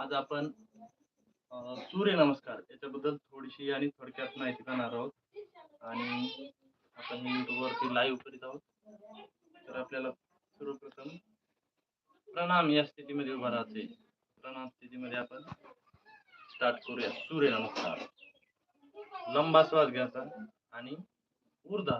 आज आपण सूर्यनमस्कार याच्याबद्दल थोडीशी आणि थोडक्यात माहिती करणार आहोत. आणि आपण युट्यूबवरती लाईव्ह करीत आहोत. तर आपल्याला सर्वप्रथम प्रणाम या स्थितीमध्ये उभा राहते. प्रणाम स्थितीमध्ये आपण स्टार्ट करूया. सूर्यनमस्कार लंबा श्वास घ्यायचा आणि ऊर्ध्व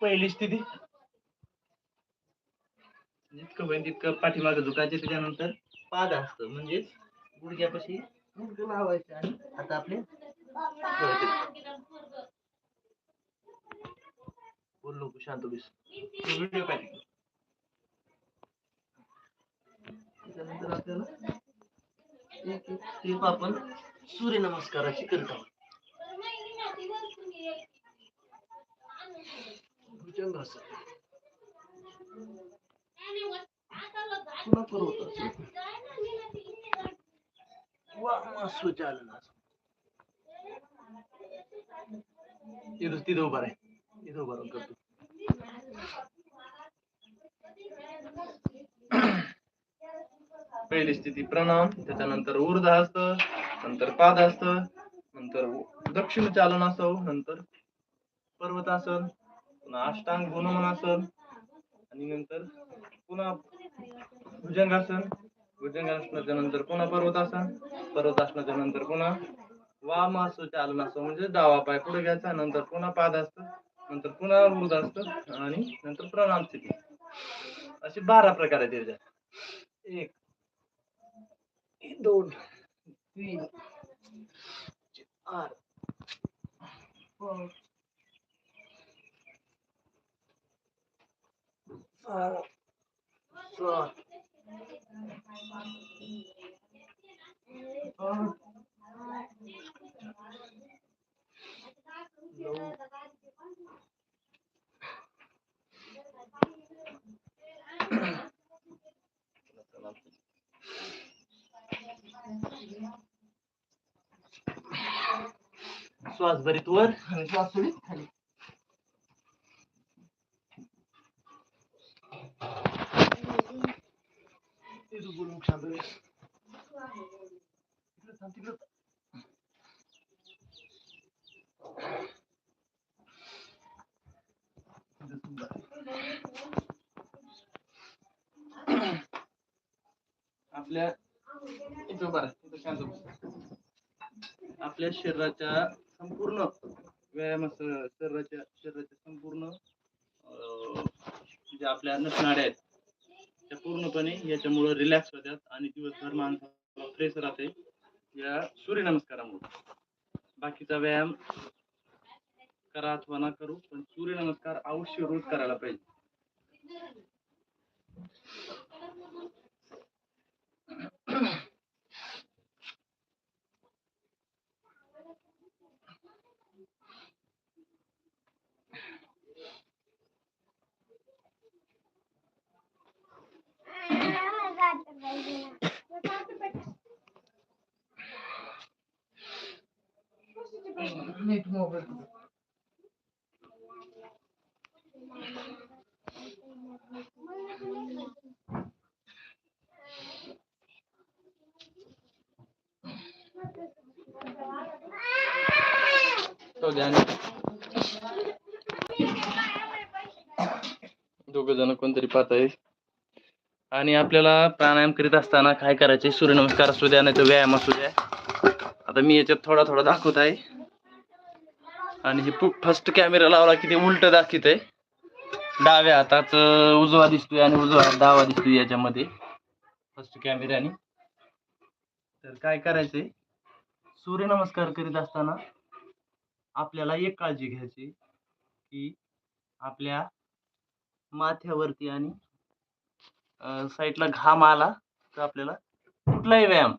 पहिली स्थिती. जितकं होईल तितकं पाठीमागं झुकायचे त्याच्यानंतर पाद असतं. म्हणजेच गुडघ्यापाशी गुडघे लावायचे आणि आता आपले बोल नको शांत बस. व्हिडिओ पाहिजे त्याच्यानंतर आपल्याला एक एक स्टेप आपण सूर्यनमस्काराची करत आहोत. भुजंगासन पुन्हा पर्वतासन तिथं उभा आहे तिथं उभा राहून करतो. पहिली स्थिती प्रणाम त्याच्यानंतर ऊर्ध्व असत नंतर पाद असत नंतर दक्षिण चालन चालनासन नंतर पर्वतासन पुन्हा अष्टांग हनुमानासन आणि नंतर पुन्हा भुजंगासन भुजंगासनाच्या नंतर पुन्हा पर्वतासन पर्वतासनाच्या नंतर पुन्हा वामासु चालनासो म्हणजे डावा पाय पुढे घ्यायचा नंतर पुन्हा पाद असत नंतर पुन्हा मृद असत आणि नंतर प्रणाम स्थिती. असे बारा प्रकार आहेत त्याच्यात एक दोन तीन चार पाच सहा सात श्वास भरीत वर आणि श्वास सोडित खाली. तिथं आपल्या इथं बरं इथं शांत आपल्या शरीराच्या संपूर्ण व्यायामाचं शरीराच्या शरीराच्या संपूर्ण जे आपल्या नसणाऱ्या आहेत त्या पूर्णपणे याच्यामुळं रिलॅक्स होतात माणसाला फ्रेश राहते. या सूर्यनमस्कारामुळे बाकीचा व्यायाम करा अथवा ना करू पण सूर्यनमस्कार अवश्य रोज करायला पाहिजे. नीट मोबाईल. तो ध्यान दोघ जण कोणतरी पाहत आहे आणि आपल्याला प्राणायाम करीत असताना काय करायचे सूर्यनमस्कार असू द्या नाही तर व्यायाम असू द्या. आता मी याच्यात थोडा थोडा दाखवत आहे. आणि हे फर्स्ट कॅमेरा लावला की ते उलट दाखवित आहे डाव्या हातात उजवा दिसतोय आणि उजवा हात डावा दिसतोय याच्यामध्ये. फर्स्ट कॅमेऱ्याने तर काय करायचंय? सूर्यनमस्कार करीत असताना आपल्याला एक काळजी घ्यायची की आपल्या माथ्यावरती आणि साईडला घाम आला तर आपल्याला कुठलाही व्यायाम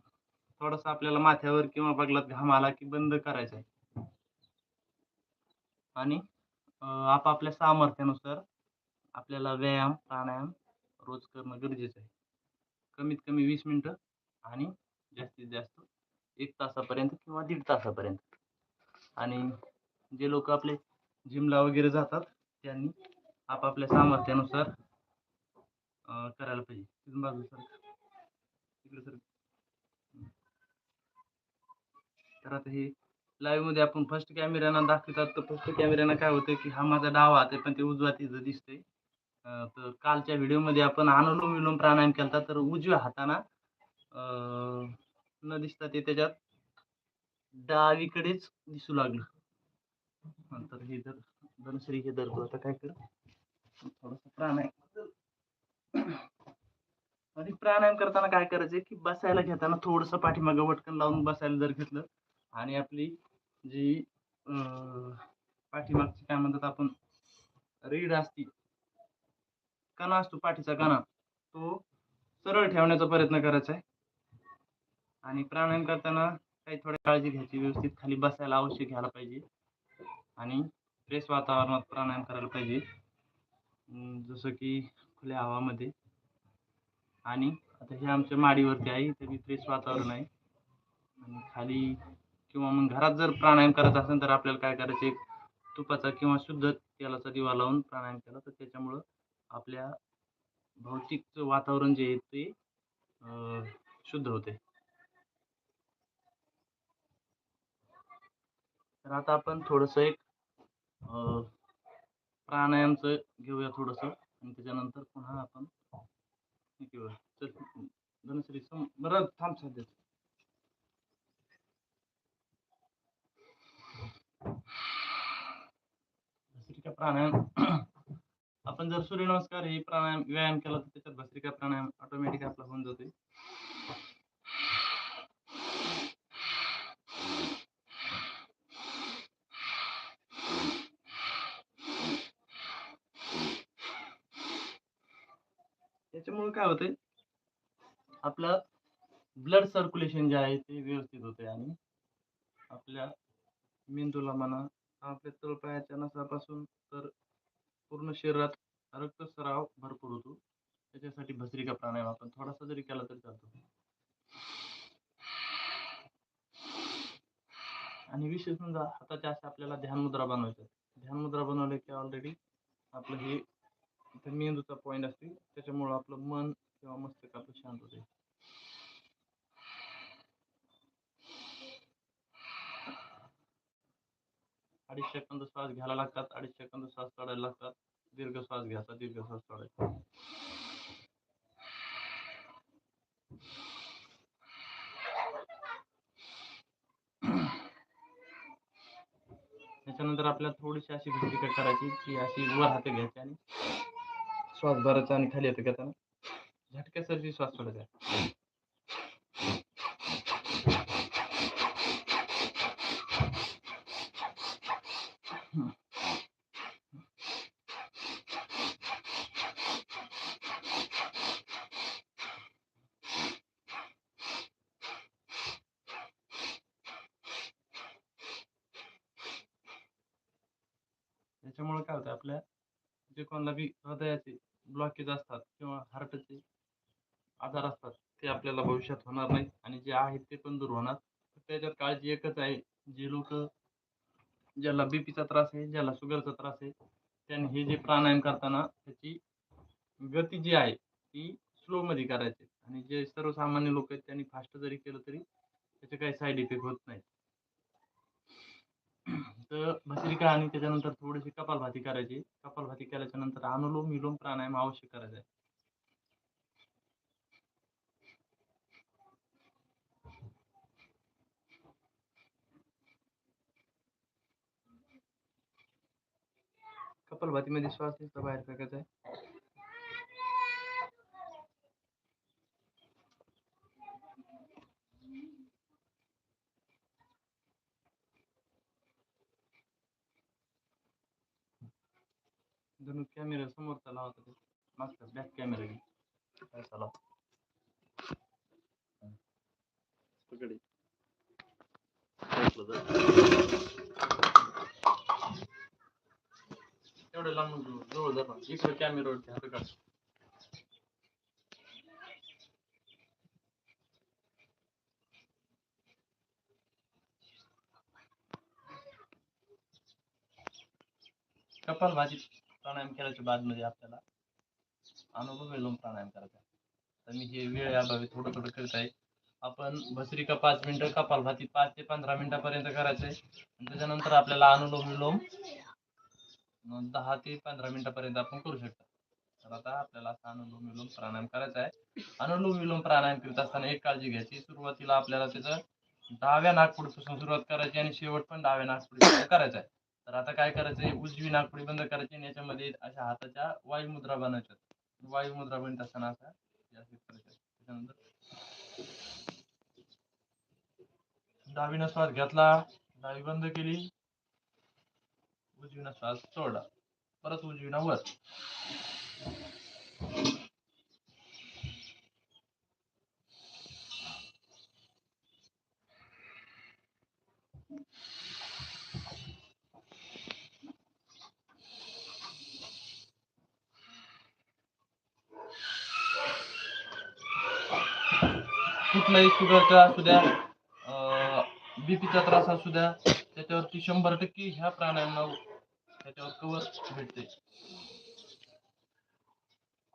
थोडासा आपल्याला माथ्यावर किंवा बगलात घाम आला की बंद करायचा आहे. आणि आपापल्या सामर्थ्यानुसार आपल्याला व्यायाम प्राणायाम रोज करणं गरजेचं आहे. कमीत कमी वीस मिनटं आणि जास्तीत जास्त एक तासापर्यंत किंवा दीड तासापर्यंत. आणि जे लोक आपले जिमला वगैरे जातात त्यांनी आपापल्या सामर्थ्यानुसार करायला पाहिजे. तिथून बाजू सर. तिकडे सर. तर आता हे लाईव्हमध्ये आपण फर्स्ट कॅमेऱ्यानं दाखवतात तर फर्स्ट कॅमेऱ्यानं काय होतं की हा माझा डावा हात आहे पण ते उजवा तिथं दिसतंय तर कालच्या व्हिडिओमध्ये आपण अनुलोम विलोम प्राणायाम केला तर उजव्या हाताना न दिसता ते त्याच्यात डावीकडेच दिसू लागलं. नंतर हे जर धनश्री हे धरतो आता काय कर? थोडस प्राणायाम. आणि प्राणायाम करताना काय करायचं की बसायला घेताना थोडस पाठीमागं वटकन लावून बसायला जर घेतलं आणि आपली जी पाठीमागची काय म्हणतात आपण रीड असती कणा असतो पाठीचा कणा तो सरळ ठेवण्याचा प्रयत्न करायचा आहे. आणि प्राणायाम करताना काही थोडी काळजी घ्यायची व्यवस्थित खाली बसायला अवश्य घ्यायला पाहिजे. आणि फ्रेश वातावरणात प्राणायाम करायला पाहिजे. जसं की खुल्या हवामध्ये. आणि आता हे आमच्या माडीवरती आहे इथे फ्रेश वातावरण आहे. आणि खाली किंवा मग घरात जर प्राणायाम करत असेल तर आपल्याला काय करायचं? एक तुपाचा किंवा शुद्ध तेलाचा दिवा लावून प्राणायाम केला. तर त्याच्यामुळं आपल्या भौतिक वातावरण जे आहे ते शुद्ध होते. तर आता आपण थोडंसं एक प्राणायामचं घेऊया थोडंसं. आणि त्याच्यानंतर पुन्हा आपण घेऊया. चल धनश्री सम बरं थांब सध्या भस्त्रिका प्राणायाम. आपण जर सूर्यनमस्कार हे प्राणायाम व्यायाम केला तर त्याच्यात भस्त्रिका प्राणायाम ऑटोमॅटिक आपला होऊन जातोय. त्याच्यामुळे काय होतंय? आपलं ब्लड सर्क्युलेशन जे आहे ते व्यवस्थित होते आणि आपल्या मेंदूला म्हणा आपल्या तळपायाच्या नसापासून तर पूर्ण शरीरात रक्तस्राव भरपूर होतो. त्याच्यासाठी भस्त्रिका प्राणायाम आपण थोडासा जरी केला तरी चालतो. आणि विशेष म्हणजे हाताच्या अशा आपल्याला ध्यान मुद्रा बनवायच्या. ध्यान मुद्रा बनवल्या की ऑलरेडी आपलं हे मेंदूचा पॉईंट असते. त्याच्यामुळं आपलं मन किंवा मस्तक आपलं शांत होते. अडीच सेकंद श्वास घ्यायला लागतात अडीच सेकंद श्वास सोडायला लागतात. दीर्घ श्वास घ्यायचा दीर्घ श्वास सोडायचा त्याच्यानंतर आपल्याला थोडीशी अशी भस्त्रिका करायची की अशी वर हात घ्यायची आणि श्वास भरायचा आणि खाली येतं घेताना. झटक्यासारखी श्वास सोडायचा त्याच्यामुळे काय होतं आपल्या जे बी हृदयाचे ब्लॉकेज असतात किंवा हार्टचे आजार असतात ते आपल्याला भविष्यात होणार नाही आणि जे आहेत ते पण दूर होणार. त्याच्यात काळजी एकच आहे जे लोक ज्याला बीपीचा त्रास आहे ज्याला शुगरचा त्रास आहे त्यांनी हे जे प्राणायाम करताना त्याची गती जी आहे ती स्लो मध्ये करायची. आणि जे सर्वसामान्य लोक आहेत त्यांनी फास्ट जरी केलं तरी त्याचे काही साईड इफेक्ट होत नाही तर भस्त्रिका आणि त्याच्यानंतर थोडीशी कपालभाती करायची. कपालभाती केल्याच्यानंतर अनुलोम विलोम प्राणायाम आवश्यक करायचा. आहे कपालभातीमध्ये श्वास बाहेर फेकायचा आहे. जणू कॅमेरा समोरचा लावता मागचा बॅक कॅमेरा घे हं. पकड. एवढं लांब जवळ ना. इकडे कॅमेरावरती हात काढ कपालभाती प्राणायाम केल्याच्या बाद आपल्याला अनुलोम विलोम प्राणायाम करायचा. तर मी हे वेळ अभावी थोडं थोडं करत आहे. आपण भस्त्रिका पाच मिनिटं कपालभाती पाच ते पंधरा मिनिटापर्यंत करायचं आहे. त्याच्यानंतर आपल्याला अनुलोम विलोम दहा ते पंधरा मिनिटापर्यंत आपण करू शकतो. तर आता आपल्याला असा अनुलोम विलोम प्राणायाम करायचा आहे. अनुलोम विलोम प्राणायाम करत असताना एक काळजी घ्यायची. सुरुवातीला आपल्याला त्याचं डाव्या नागपुडीपासून सुरुवात करायची आणि शेवट पण डाव्या नागपुडीपासून करायचा आहे. तर आता काय करायचंय उजवी नागपुडी बंद करायची आणि याच्यामध्ये अशा हाताच्या वायुमुद्रा बनायच्या वायुमुद्रा बनत असताना असा या करायचं. त्याच्यानंतर डावीनं श्वास घेतला. डावी बंद केली. उजवीनं श्वास सोडला. परत उजवीनं वर. कुठलाही शुगरचा असू द्या बीपीचा त्रास असू द्या त्याच्यावरती शंभर टक्के ह्या प्राण्यांना त्याच्यावर कवर भेटते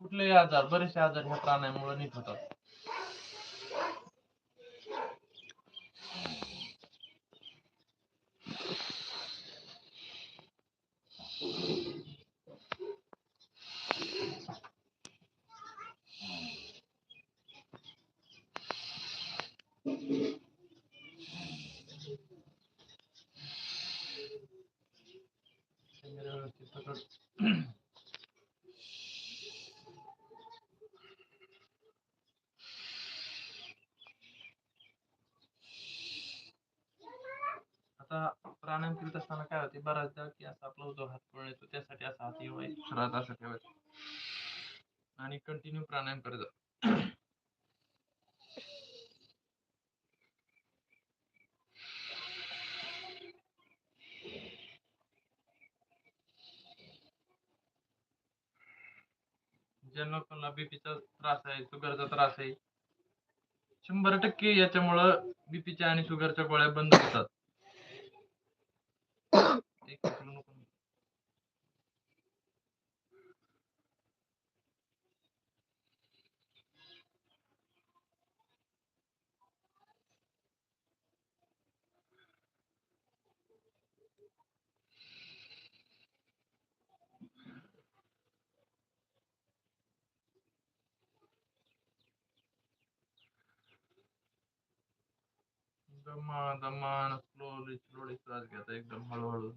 कुठलेही आजार बरेचसे आजार ह्या प्राणायामामुळे नीट होतात कॅमेरा आता प्राणायाम करीत असताना काय होते? बऱ्याचदा की असा आपला जो हात पळून येतो त्यासाठी असा हात ठेवायचा सरळ असं ठेवायचा. आणि कंटिन्यू प्राणायाम करत जा. ज्यांना लोकांना बीपीचा त्रास आहे शुगरचा त्रास आहे शंभर टक्के याच्यामुळं बीपीच्या आणि शुगरच्या गोळ्या बंद होतात. दमा दमान स्लोली स्लोली श्वास घ्यायचा एकदम हळूहळू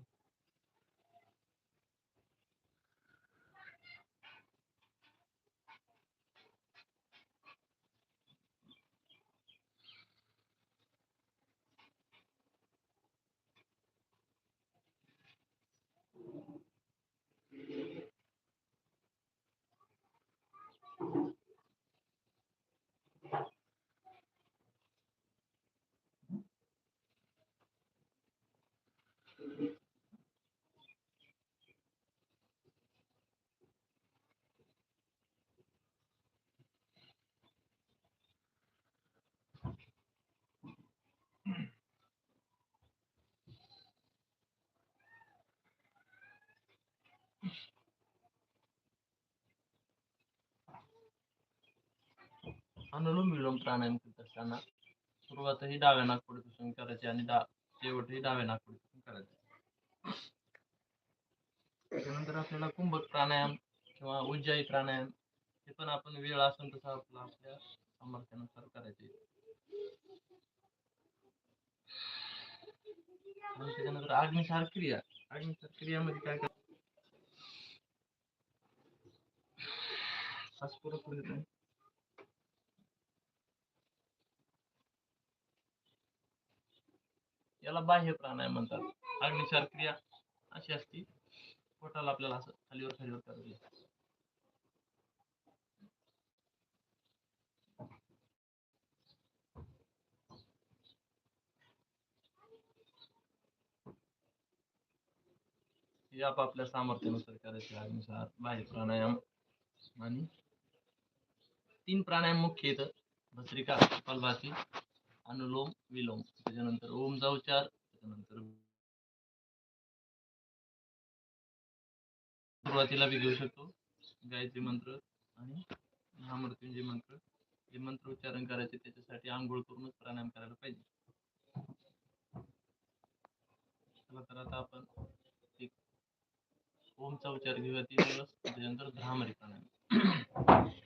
अनुलोम विलोम प्राणायाम करत असताना सुरुवात ही डाव्या नागपुडीपासून करायची आणि डा शेवटही डाव्या नागपुडीपासून करायची. त्यानंतर आपल्याला कुंभक प्राणायाम किंवा उज्जाई प्राणायाम हे पण आपण वेळ असेल तसं आपला आपल्या सामर्थ्यानुसार करायचे. त्याच्यानंतर अग्निसार क्रिया. अग्निसार क्रियामध्ये काय कर श्वास पुरं पुढे येतो. याला बाह्य प्राणायाम म्हणतात. अग्निसार क्रिया अशी असती. पोटाला आपल्याला असं खालीवर खालीवर करायची हे आपापल्या सामर्थ्यानुसार करायचे अग्निसार बाह्य प्राणायाम आणि तीन प्राणायाम मुख्य येतं भस्त्रिका कपालभाती अनुलोम विलोम त्याच्यानंतर ओमचा उच्चार त्याच्यानंतर सुरुवातीला बी घेऊ शकतो गायत्री मंत्र आणि महामृत्युंजय मंत्र. जे मंत्र उच्चारण करायचे त्याच्यासाठी आंघोळ करूनच प्राणायाम करायला पाहिजे. चला तर आता आपण एक ओमचा उच्चार घेऊया तीन दिवस त्याच्यानंतर भ्रामरी प्राणायाम.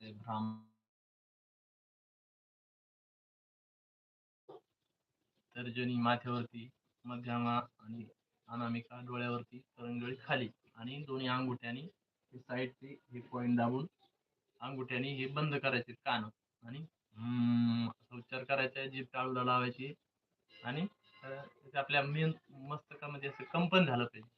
आपल्याला तर्जनी माथ्यावरती मध्यमा आणि अनामिका डोळ्यावरती करंगळी खाली आणि दोन्ही अंगुठ्याने हे साईडचे हे पॉईंट दाबून अंगुठ्यानी हे बंद करायचे कान आणि हम्म उच्चार करायचा जी जीभ टाळूला लावायची. आणि आपल्या मेन मस्तकामध्ये असं कंपन झालं पाहिजे.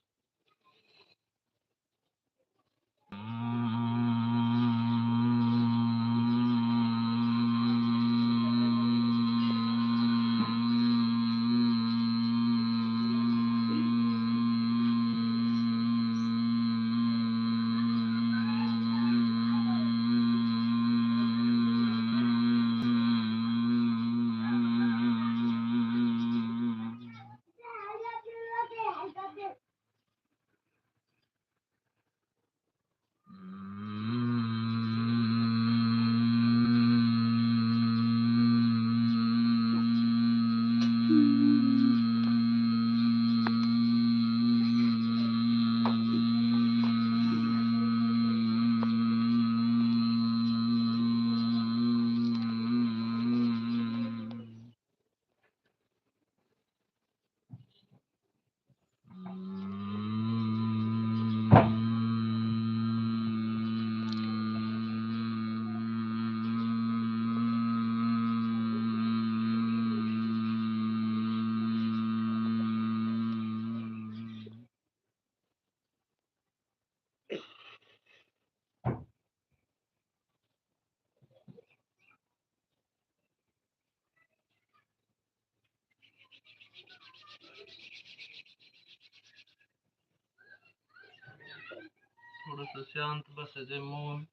शांत बसायचंय मौन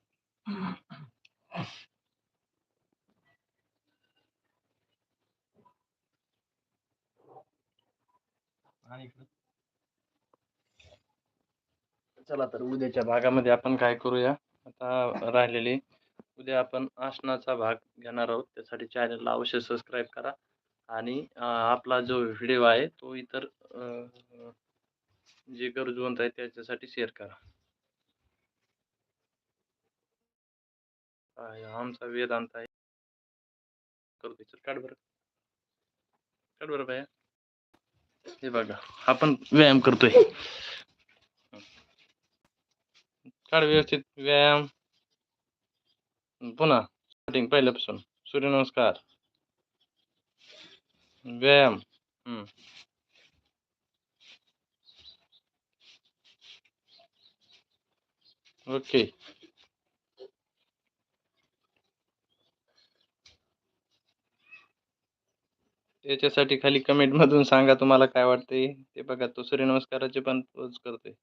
आणि चला तर उद्याच्या भागामध्ये आपण काय करूया आता राहिलेली उद्या आपण आसनाचा भाग घेणार आहोत त्यासाठी चॅनलला अवश्य सबस्क्राईब करा आणि आपला जो व्हिडिओ आहे तो इतर जे गरजवंत आहे त्याच्यासाठी शेअर करा आमचा वेदांत आहे. करतो काढ बरं. काढ बरं बाया. हे बघा आपण व्यायाम करतोय. काढ व्यवस्थित व्यायाम. पुन्हा स्टार्टिंग पहिल्यापासून. सूर्यनमस्कार. व्यायाम. हम्म. ओके त्याच्यासाठी खाली कमेंट मधून सांगा तुम्हाला काय वाटते ते बघा तो सूर्यनमस्काराचे पण पोज करते